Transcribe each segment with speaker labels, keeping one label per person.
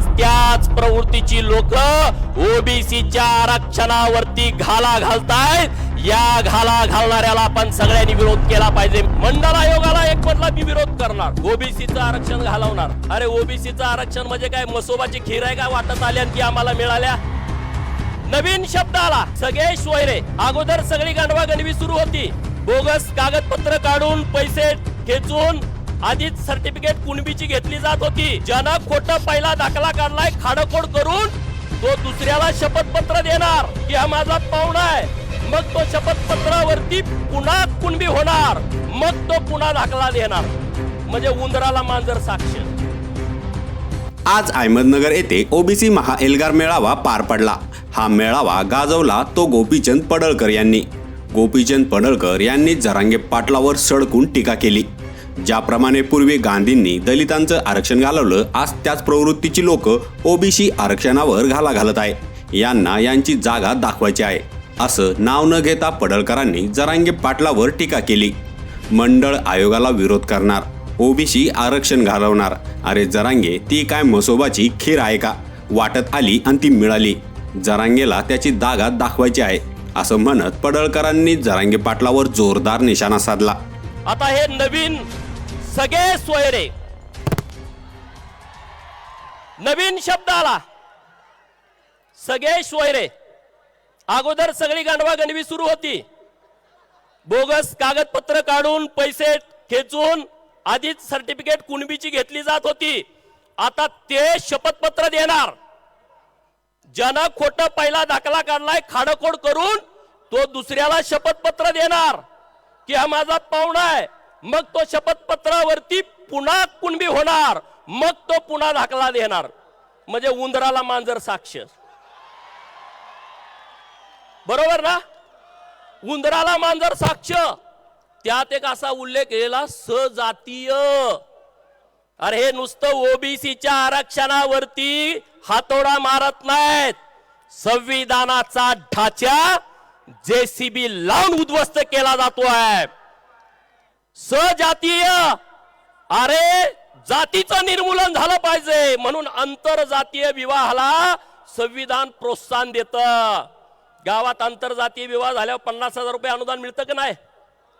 Speaker 1: आज त्याच प्रवृत्तीची लोक ओबीसीच्या आरक्षणावरती घाला घालतायत या घाला घालणाऱ्याला आपण सगळ्यांनी विरोध केला पाहिजे मंडल आयोगाला एक म्हटला मी विरोध करणार ओबीसीचं आरक्षण घालवणार अरे ओबीसीचं आरक्षण म्हणजे काय मसोबाची खीर आहे का वाटत आल्या की आम्हाला मिळाल्या नवीन शब्द आला सगळे सोयरे अगोदर सगळी गणवा गणवी सुरू होती बोगस कागदपत्र काढून पैसे खेचून आधीच सर्टिफिकेट कुणबीची घेतली जात होती ज्यानं खोट पहिला दाखला काढलाय खाडखोड करून तो दुसऱ्याला शपथपत्र देणार की हा माझा पाहुणा आहे मग तो शपथपत्रावरती पुन्हा कुणबी होणार मग तो पुन्हा दाखला देणार म्हणजे उंदराला मांजर साक्ष
Speaker 2: आज अहमदनगर येथे ओबीसी एल्गार मेळावा पार पडला हा मेळावा गाजवला तो गोपीचंद पडळकर यांनी गोपीचंद पडळकर यांनी जरांगे पाटलावर सडकून टीका केली ज्याप्रमाणे पूर्वी गांधींनी दलितांचं आरक्षण घालवलं आज त्याच प्रवृत्तीची लोक ओबीसी आरक्षणावर घाला घालत आहे यांना यांची जागा दाखवायची आहे असं नाव न घेता पडळकरांनी जरांगे पाटलावर टीका केली मंडळ आयोगाला विरोध करणार ओबीसी आरक्षण घालवणार अरे जरांगे ती काय मसोबाची खीर आहे का वाटत आली आणि ती मिळाली जरांगेला त्याची जागा दाखवायची आहे असं म्हणत पडळकरांनी जरांगे पाटलावर जोरदार निशाणा साधला
Speaker 1: आता हे नवीन सगळे सोयरे नवीन शब्द आला सगळे सोयरे अगोदर सगळी गणवी सुरू होती बोगस कागदपत्र काढून पैसे खेचून आधीच सर्टिफिकेट कुणबीची घेतली जात होती आता ते शपथपत्र देणार ज्यानं खोट पहिला दाखला काढलाय खाडकोड करून तो दुसऱ्याला शपथपत्र देणार की हा माझा पाहुणा आहे मग तो शपथपत्रावरती पुन्हा कुणबी होणार मग तो पुन्हा दाखला देणार म्हणजे उंदराला मांजर साक्ष बरोबर ना उंदराला मांजर साक्ष त्यात एक असा उल्लेख केलेला सजातीय अरे हे नुसतं ओबीसीच्या आरक्षणावरती हातोडा मारत नाहीत संविधानाचा ढाच्या जेसीबी लावून उद्ध्वस्त केला जातोय सजातीय अरे जातीचं निर्मूलन झालं पाहिजे म्हणून आंतरजातीय विवाहाला संविधान प्रोत्साहन देत गावात आंतरजातीय विवाह झाल्यावर पन्नास हजार रुपये अनुदान मिळतं का नाही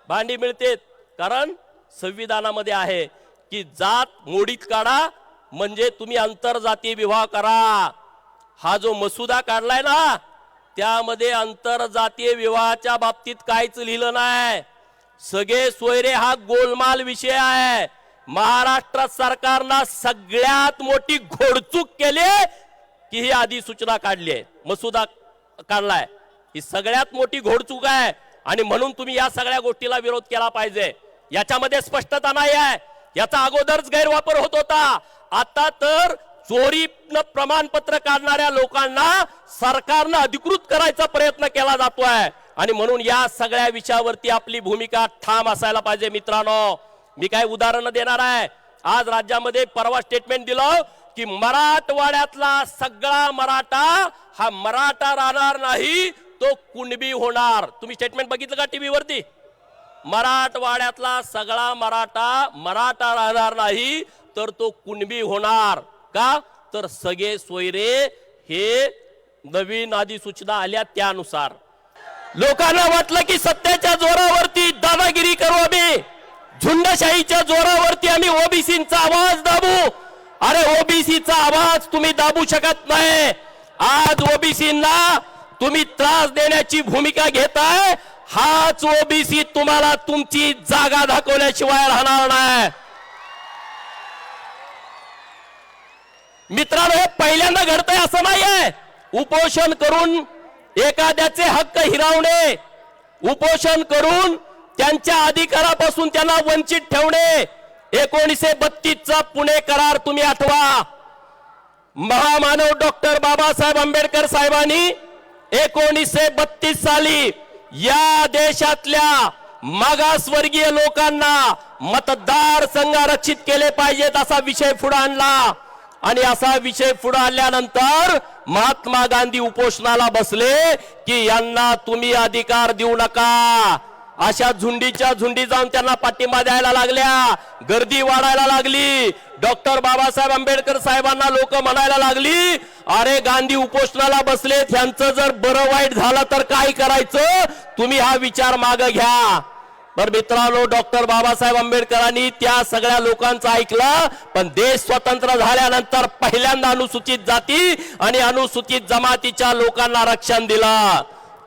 Speaker 1: भांडी मिळते कारण संविधानामध्ये आहे की जात मोडीत काढा म्हणजे तुम्ही आंतरजातीय विवाह करा हा जो मसुदा काढलाय ना त्यामध्ये आंतरजातीय विवाहाच्या बाबतीत काहीच लिहिलं नाही सगळे सोयरे हा गोलमाल विषय आहे महाराष्ट्र सरकारनं सगळ्यात मोठी घोडचूक केली की ही आधी सूचना काढली आहे मसुदा काढलाय ही सगळ्यात मोठी घोडचूक आहे आणि म्हणून तुम्ही या सगळ्या गोष्टीला विरोध केला पाहिजे याच्यामध्ये स्पष्टता नाही आहे याचा अगोदरच गैरवापर होत होता आता तर चोरीनं प्रमाणपत्र काढणाऱ्या लोकांना सरकारनं अधिकृत करायचा प्रयत्न केला जातोय आणि म्हणून या सगळ्या विषयावरती आपली भूमिका ठाम असायला पाहिजे मित्रांनो मी काय उदाहरणं देणार आहे आज राज्यामध्ये परवा स्टेटमेंट दिलं की मराठवाड्यातला सगळा मराठा हा मराठा राहणार नाही तो कुणबी होणार तुम्ही स्टेटमेंट बघितलं का टीव्हीवरती मराठवाड्यातला सगळा मराठा मराठा राहणार नाही तर तो कुणबी होणार का तर सगळे सोयरे हे नवीन अधिसूचना आल्या त्यानुसार लोकांना वाटलं की सत्याच्या जोरावरती दादागिरी करू आम्ही झुंडशाहीच्या जोरावरती आम्ही ओबीसीचा आवाज दाबू अरे ओबीसीचा आवाज तुम्ही दाबू शकत नाही आज ओबीसींना तुम्ही त्रास देण्याची भूमिका घेताय हाच ओबीसी तुम्हाला तुमची जागा दाखवल्याशिवाय राहणार नाही मित्रांनो हे पहिल्यांदा घडतंय असं नाहीये उपोषण करून एखाद्याचे हक्क हिरावणे उपोषण करून त्यांच्या अधिकारापासून त्यांना वंचित ठेवणे एकोणीसशे चा पुणे करार तुम्ही आठवा महामानव डॉक्टर बाबासाहेब आंबेडकर साहेबांनी एकोणीसशे बत्तीस साली या देशातल्या मागासवर्गीय लोकांना मतदार संघ रचित केले पाहिजेत असा विषय पुढे आणला आणि असा विषय पुढे आल्यानंतर महात्मा गांधी उपोषणाला बसले की यांना तुम्ही अधिकार देऊ नका अशा झुंडीच्या झुंडी जाऊन त्यांना पाठिंबा द्यायला लागल्या गर्दी वाढायला लागली डॉक्टर बाबासाहेब आंबेडकर साहेबांना लोक म्हणायला लागली अरे गांधी उपोषणाला बसले त्यांचं जर बरं वाईट झालं तर काय करायचं तुम्ही हा विचार माग घ्या तर मित्रांनो डॉक्टर बाबासाहेब आंबेडकरांनी त्या सगळ्या लोकांचं ऐकलं पण देश स्वतंत्र झाल्यानंतर पहिल्यांदा अनुसूचित जाती आणि अनुसूचित जमातीच्या लोकांना आरक्षण दिला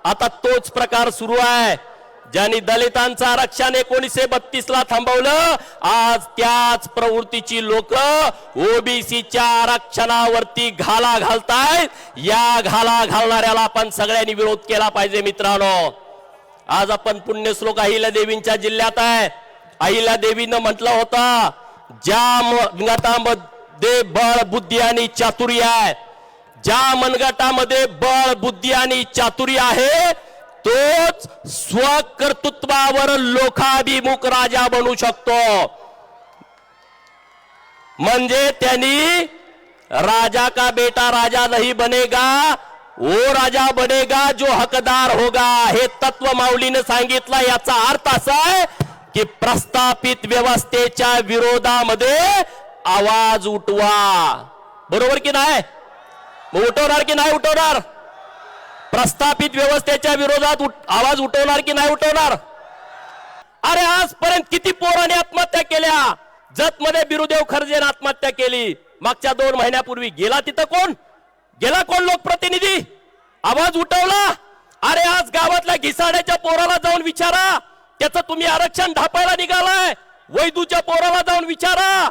Speaker 1: आता तोच प्रकार सुरू आहे ज्यांनी दलितांचं आरक्षण एकोणीसशे बत्तीस ला थांबवलं आज त्याच प्रवृत्तीची लोक ओबीसीच्या आरक्षणावरती घाला घालतायत या घाला घालणाऱ्याला आपण सगळ्यांनी विरोध केला पाहिजे मित्रांनो आज आपण पुण्यश्लोक अहिल्या देवींच्या जिल्ह्यात आहे अहिल्या देवीनं म्हटलं होता ज्या मनगटामध्ये बळ बुद्धी आणि चातुर्य आहे ज्या मनगटामध्ये बळ बुद्धी आणि चातुर्य आहे तोच स्वकर्तृत्वावर लोकाभिमुख राजा बनू शकतो म्हणजे त्यांनी राजा का बेटा राजा नाही बनेगा वो राजा बनेगा जो हकदार होगा हे तत्व माऊलीनं सांगितलं याचा अर्थ असा आहे की प्रस्थापित व्यवस्थेच्या विरोधामध्ये आवाज उठवा बरोबर की नाही उठवणार की नाही उठवणार प्रस्थापित व्यवस्थेच्या विरोधात आवाज उठवणार की नाही उठवणार अरे आजपर्यंत किती पोराने आत्महत्या केल्या जतमध्ये बिरुदेव खर्जेने आत्महत्या केली मागच्या दोन महिन्यापूर्वी गेला तिथं कोण गेला कोण लोकप्रतिनिधी आवाज उठवला अरे आज गावातल्या घिसाड्याच्या पोराला जाऊन विचारा त्याचं तुम्ही आरक्षण ढापायला निघालाय वैदूच्या पोराला जाऊन विचारा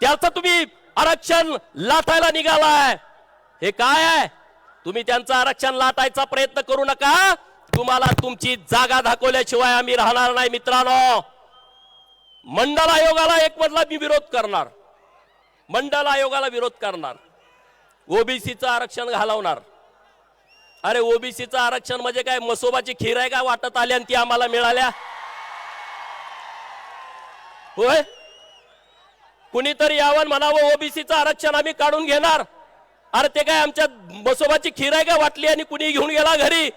Speaker 1: त्याचं तुम्ही आरक्षण लाटायला निघालाय हे काय आहे तुम्ही त्यांचं आरक्षण लाटायचा प्रयत्न करू नका तुम्हाला तुमची जागा दाखवल्याशिवाय आम्ही राहणार नाही मित्रांनो मंडल आयोगाला एक मधला मी विरोध करणार मंडल आयोगाला विरोध करणार ओबीसीचं आरक्षण घालवणार अरे ओबीसीचं आरक्षण म्हणजे काय मसोबाची खीर आहे का वाटत आली आणि ती आम्हाला मिळाल्या होय कुणीतरी यावं म्हणावं ओबीसीचं आरक्षण आम्ही काढून घेणार अरे ते काय आमच्या मसोबाची खीर आहे का वाटली आणि कुणी घेऊन गेला घरी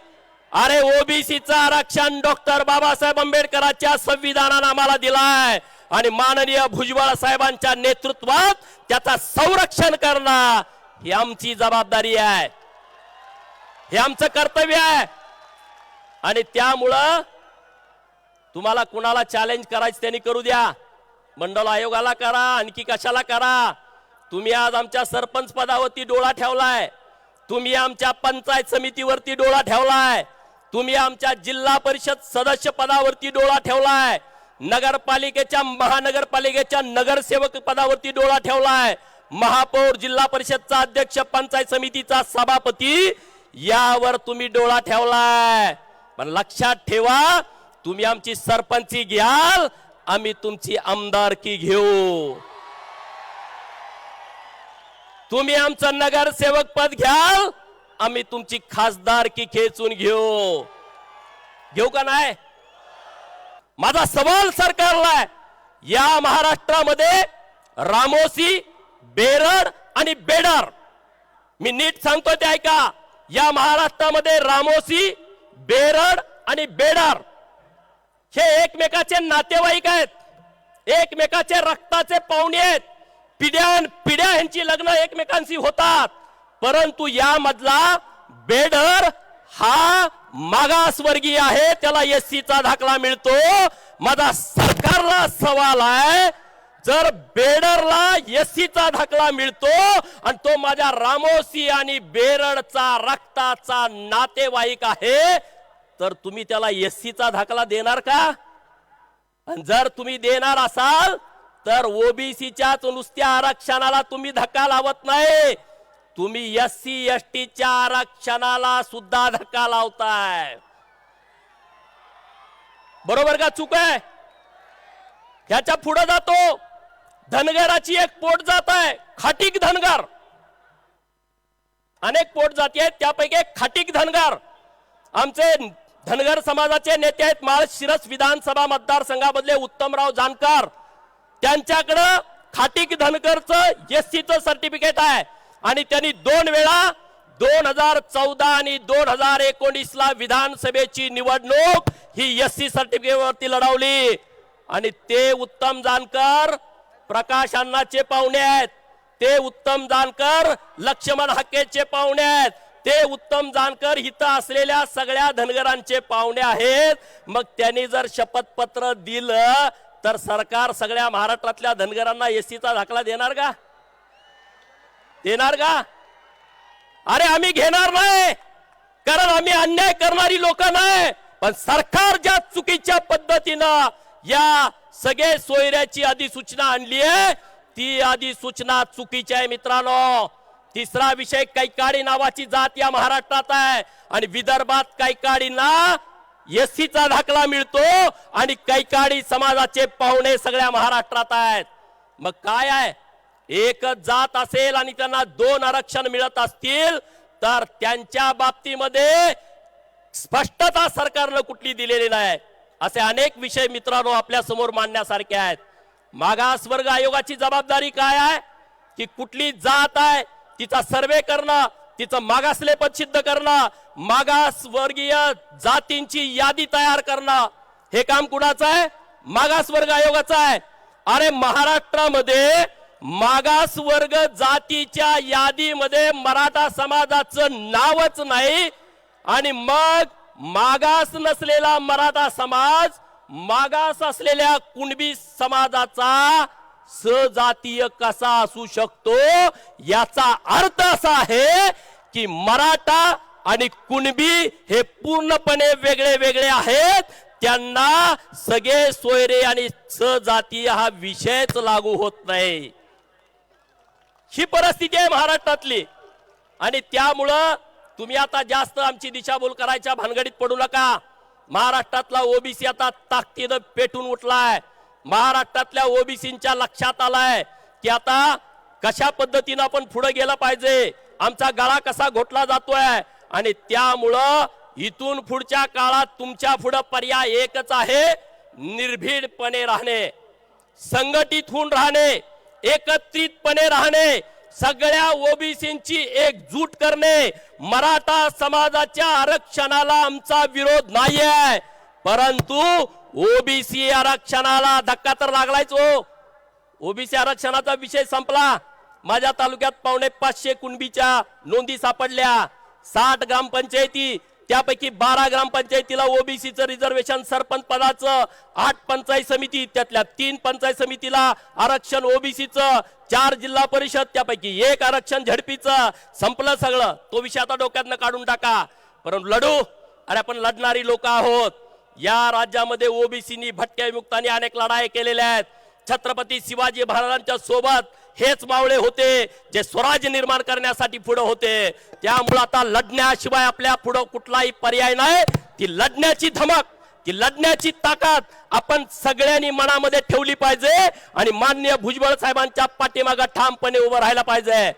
Speaker 1: अरे ओबीसीचं आरक्षण डॉक्टर बाबासाहेब आंबेडकरांच्या संविधानानं आम्हाला दिलाय आणि माननीय भुजबळ साहेबांच्या नेतृत्वात त्याचा संरक्षण करणार ही आमची जबाबदारी आहे हे आमचं कर्तव्य आहे आणि त्यामुळं तुम्हाला कुणाला चॅलेंज करायचं त्यांनी करू द्या मंडळ आयोगाला करा आणखी कशाला करा तुम्ही आज आमच्या सरपंच पदावरती डोळा ठेवलाय तुम्ही आमच्या पंचायत समितीवरती डोळा ठेवलाय तुम्ही आमच्या जिल्हा परिषद सदस्य पदावरती डोळा ठेवलाय नगरपालिकेच्या महानगरपालिकेच्या नगरसेवक पदावरती डोळा ठेवलाय महापौर जिल्हा परिषदचा अध्यक्ष पंचायत समितीचा सभापती यावर तुम्ही डोळा ठेवलाय पण लक्षात ठेवा तुम्ही आमची सरपंची घ्याल आम्ही तुमची आमदारकी घेऊ तुम्ही आमचं नगरसेवक पद घ्याल आम्ही तुमची खासदारकी खेचून घेऊ घेऊ का नाही माझा सवाल सरकारला या महाराष्ट्रामध्ये रामोसी बेरड आणि बेडर मी नीट सांगतो ते ऐका या महाराष्ट्रामध्ये रामोसी बेरड आणि बेडर हे एकमेकाचे नातेवाईक आहेत एकमेकाचे रक्ताचे पाहुणे आहेत पिढ्यान पिढ्या यांची लग्न एकमेकांशी होतात परंतु यामधला बेडर हा मागासवर्गीय आहे त्याला एस चा दाखला मिळतो माझा सरकारला सवाल आहे जर बेडरला एसीचा धाकला मिळतो आणि तो माझ्या रामोसी आणि बेरडचा रक्ताचा नातेवाईक आहे तर तुम्ही त्याला एसीचा धाकला देणार का आणि जर तुम्ही देणार असाल तर ओबीसीच्याच नुसत्या आरक्षणाला तुम्ही धक्का लावत नाही तुम्ही एस सी एस टीच्या आरक्षणाला सुद्धा धक्का लावताय बरोबर का चूक आहे ह्याच्या पुढे जातो धनगराची एक पोट जात आहे खाटीक धनगर अनेक पोट जाती आहेत त्यापैकी एक खाटीक धनगर आमचे धनगर समाजाचे नेते आहेत माळ शिरस विधानसभा मतदारसंघामधले उत्तमराव जानकर त्यांच्याकडं खाटीक धनगरचं एस सर्टिफिकेट आहे आणि त्यांनी दोन वेळा दोन हजार चौदा आणि दोन हजार एकोणीस ला विधानसभेची निवडणूक ही एस सी सर्टिफिकेटवरती लढवली आणि ते उत्तम जानकर प्रकाश अण्णाचे पाहुणे आहेत ते उत्तम जानकर लक्ष्मण हक्केचे पाहुणे आहेत ते उत्तम जानकर इथं असलेल्या सगळ्या धनगरांचे पाहुणे आहेत मग त्यांनी जर शपथपत्र दिलं तर सरकार सगळ्या महाराष्ट्रातल्या धनगरांना एसीचा धाकला देणार का देणार का अरे आम्ही घेणार नाही कारण आम्ही अन्याय करणारी लोक नाही पण सरकार ज्या चुकीच्या पद्धतीनं या सगळे सोयऱ्याची अधिसूचना आणली आहे ती अधिसूचना चुकीची आहे मित्रांनो तिसरा विषय कैकाडी नावाची जात या महाराष्ट्रात आहे आणि विदर्भात कैकाडींना एससीचा दाखला मिळतो आणि कैकाडी समाजाचे पाहुणे सगळ्या महाराष्ट्रात आहेत मग काय आहे एकच जात असेल आणि त्यांना दोन आरक्षण मिळत असतील तर त्यांच्या बाबतीमध्ये स्पष्टता सरकारनं कुठली दिलेली नाही असे अनेक विषय मित्रांनो आपल्या समोर मांडण्यासारखे आहेत मागास वर्ग आयोगाची जबाबदारी काय आहे की कुठली जात आहे तिचा सर्वे करणं तिचं मागासलेपद सिद्ध करणं मागासवर्गीय जातींची यादी तयार करणं हे काम कुणाचं आहे मागास वर्ग आयोगाचं आहे अरे महाराष्ट्रामध्ये मागास वर्ग जातीच्या यादीमध्ये मराठा समाजाचं नावच नाही आणि मग मागास नसलेला मराठा समाज मागास असलेल्या कुणबी समाजाचा सजातीय कसा असू शकतो याचा अर्थ असा आहे की मराठा आणि कुणबी हे पूर्णपणे वेगळे वेगळे आहेत त्यांना सगळे सोयरे आणि सजातीय हा विषयच लागू होत नाही ही परिस्थिती आहे महाराष्ट्रातली आणि त्यामुळं तुम्ही आता जास्त आमची दिशाभूल करायच्या भानगडीत पडू नका महाराष्ट्रातला ओबीसी आता ताकदीनं पेटून उठलाय महाराष्ट्रातल्या ओबीसीच्या लक्षात आलाय की आता कशा पद्धतीनं आपण पुढे गेलं पाहिजे आमचा गळा कसा घोटला जातोय आणि त्यामुळं इथून पुढच्या काळात तुमच्या पुढं पर्याय एकच आहे निर्भीडपणे राहणे संघटित होऊन राहणे एकत्रितपणे राहणे सगळ्या ओबीसींची एकजूट करणे मराठा समाजाच्या आरक्षणाला आमचा विरोध नाही आहे परंतु ओबीसी आरक्षणाला धक्का तर लागलायच हो ओबीसी आरक्षणाचा विषय संपला माझ्या तालुक्यात पावणे पाचशे कुणबीच्या नोंदी सापडल्या साठ ग्रामपंचायती त्यापैकी बारा ग्रामपंचायतीला ओबीसीचं रिझर्वेशन सरपंच पदाचं आठ पंचायत समिती त्यातल्या तीन पंचायत समितीला आरक्षण ओबीसीचं चार जिल्हा परिषद त्यापैकी एक आरक्षण झडपीचं संपलं सगळं तो विषय आता डोक्यातनं काढून टाका परंतु लढू आणि आपण लढणारी लोक आहोत या राज्यामध्ये ओबीसीनी भटक्या विमुक्तांनी अनेक लढाई केलेल्या आहेत छत्रपती शिवाजी महाराजांच्या सोबत हेच मावळे होते जे स्वराज्य निर्माण करण्यासाठी पुढे होते त्यामुळे आता लढण्याशिवाय आपल्या पुढे कुठलाही पर्याय नाही ती लढण्याची धमक ती लढण्याची ताकद आपण सगळ्यांनी मनामध्ये ठेवली पाहिजे आणि मान्य भुजबळ साहेबांच्या पाठीमागा ठामपणे उभं राहायला पाहिजे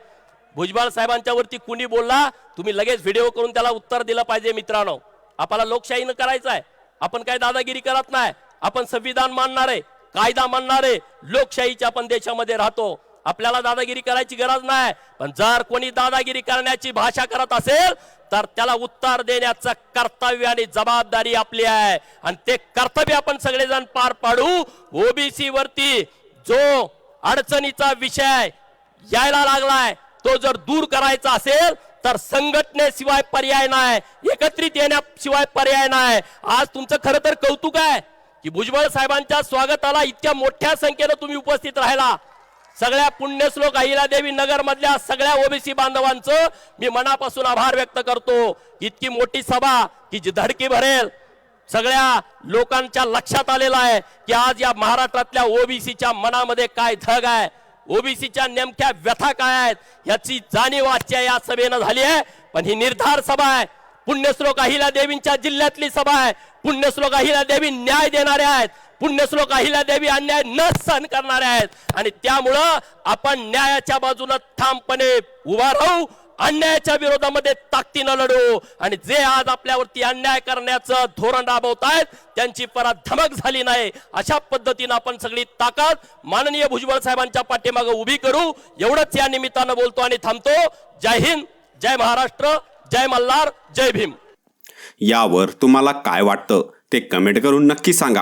Speaker 1: भुजबळ साहेबांच्या वरती कुणी बोलला तुम्ही लगेच व्हिडिओ करून त्याला उत्तर दिलं पाहिजे मित्रांनो आपल्याला लोकशाहीनं करायचं आहे आपण काय दादागिरी करत नाही आपण संविधान मानणार आहे कायदा मानणार आहे लोकशाहीच्या आपण देशामध्ये राहतो आपल्याला दादागिरी करायची गरज नाही पण जर कोणी दादागिरी करण्याची भाषा करत असेल तर त्याला उत्तर देण्याचं कर्तव्य आणि जबाबदारी आपली आहे आणि ते कर्तव्य आपण सगळेजण पार पाडू ओबीसी वरती जो अडचणीचा विषय यायला लागलाय तो जर दूर करायचा असेल तर संघटनेशिवाय पर्याय नाही एकत्रित येण्याशिवाय पर्याय नाही आज तुमचं खरं तर कौतुक आहे की भुजबळ साहेबांच्या स्वागताला इतक्या मोठ्या संख्येनं तुम्ही उपस्थित राहिला सगळ्या पुण्यश्लोक अहिला देवी नगर मधल्या सगळ्या ओबीसी बांधवांचं मी मनापासून आभार व्यक्त करतो इतकी मोठी सभा की जी धडकी भरेल सगळ्या लोकांच्या लक्षात आलेला आहे की आज या महाराष्ट्रातल्या ओबीसीच्या मनामध्ये काय धग आहे ओबीसीच्या नेमक्या व्यथा काय आहेत याची जाणीव आजच्या या सभेनं झाली आहे पण ही निर्धार सभा आहे पुण्यश्लोक अहिला देवींच्या जिल्ह्यातली सभा आहे पुण्यश्लोक अहिला देवी न्याय देणाऱ्या आहेत पुण्यश्लोक अहिल्यादेवी अन्याय न सहन करणारे आहेत आणि त्यामुळं आपण न्यायाच्या बाजूला ठामपणे उभा राहू अन्यायाच्या विरोधामध्ये ताकदीनं लढू आणि जे आज आपल्यावरती अन्याय करण्याचं धोरण राबवत आहेत त्यांची परा धमक झाली नाही अशा पद्धतीनं आपण सगळी ताकद माननीय भुजबळ साहेबांच्या पाठीमागे उभी करू एवढंच या निमित्तानं बोलतो आणि थांबतो जय हिंद जय महाराष्ट्र जय मल्हार जय भीम
Speaker 2: यावर तुम्हाला काय वाटतं ते कमेंट करून नक्की सांगा